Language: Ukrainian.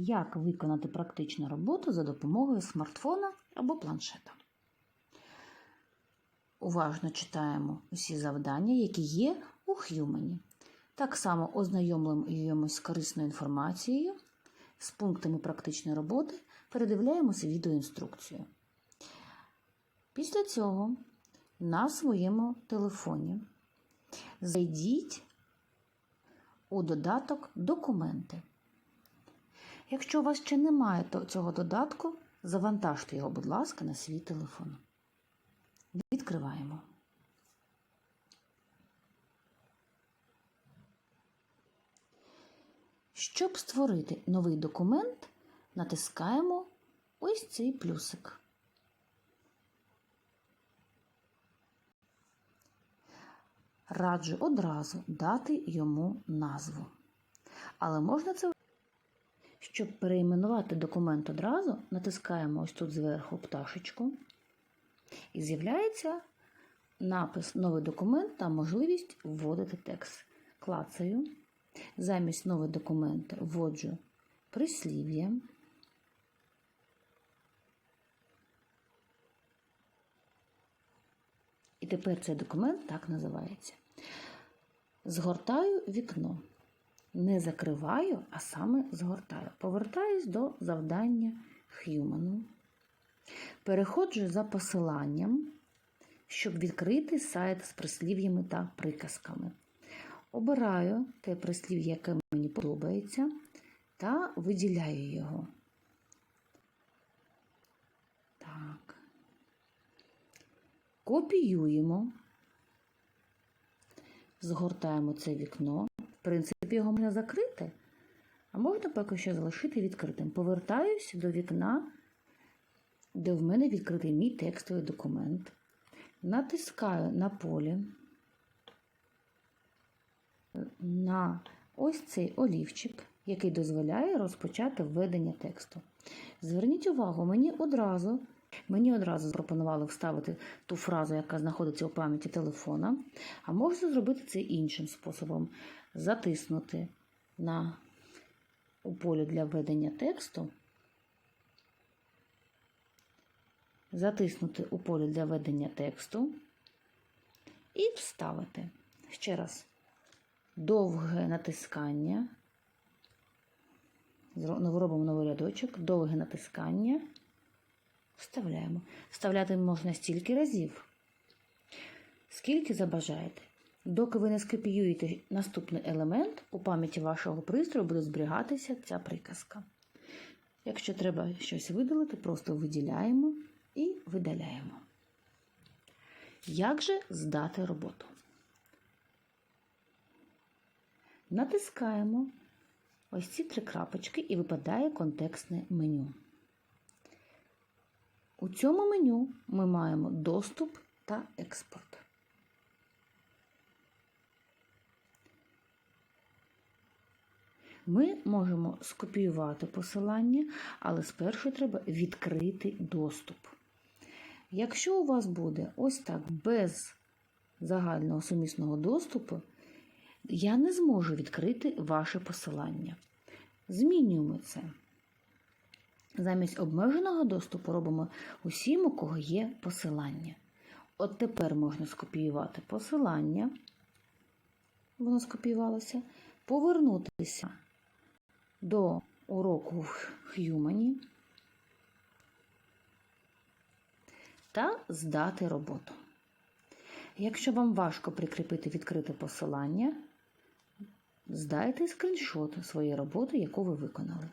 Як виконати практичну роботу за допомогою смартфона або планшета? Уважно читаємо усі завдання, які є у Х'юмені. Так само ознайомлюємося з корисною інформацією, з пунктами практичної роботи, передивляємося відеоінструкцію. Після цього на своєму телефоні зайдіть у додаток Документи. Якщо у вас ще немає цього додатку, завантажте його, будь ласка, на свій телефон. Відкриваємо. Щоб створити новий документ, натискаємо ось цей плюсик. Раджу одразу дати йому назву. Але можна це. Щоб переіменувати документ одразу, натискаємо ось тут зверху пташечку. І з'являється напис Новий документ та можливість вводити текст. Клацаю. Замість новий документ вводжу прислів'я. І тепер цей документ так називається. Згортаю вікно. Не закриваю, а саме згортаю. Повертаюсь до завдання Human. Переходжу за посиланням, щоб відкрити сайт з прислів'ями та приказками. Обираю те прислів'я, яке мені подобається, та виділяю його. Так. Копіюємо, згортаємо це вікно. В принципі, його можна закрити, а можна поки що залишити відкритим. Повертаюся до вікна, де в мене відкритий мій текстовий документ. Натискаю на полі на ось цей олівчик, який дозволяє розпочати введення тексту. Зверніть увагу, мені одразу. Мені одразу запропонували вставити ту фразу, яка знаходиться у пам'яті телефона, а можна зробити це іншим способом: затиснути на у полі для введення тексту, затиснути у полі для введення тексту і вставити. Ще раз, довге натискання. Робимо новий рядочок, довге натискання. Вставляємо. Вставляти можна стільки разів, скільки забажаєте. Доки ви не скопіюєте наступний елемент, у пам'яті вашого пристрою буде зберігатися ця приказка. Якщо треба щось видалити, просто виділяємо і видаляємо. Як же здати роботу? Натискаємо ось ці три крапочки і випадає контекстне меню. У цьому меню ми маємо доступ та експорт. Ми можемо скопіювати посилання, але спершу треба відкрити доступ. Якщо у вас буде ось так без загального сумісного доступу, я не зможу відкрити ваше посилання. Змінюємо це. Замість обмеженого доступу робимо усім, у кого є посилання. От тепер можна скопіювати посилання, воно скопіювалося, повернутися до уроку в Human та здати роботу. Якщо вам важко прикріпити відкрите посилання, здайте скріншот своєї роботи, яку ви виконали.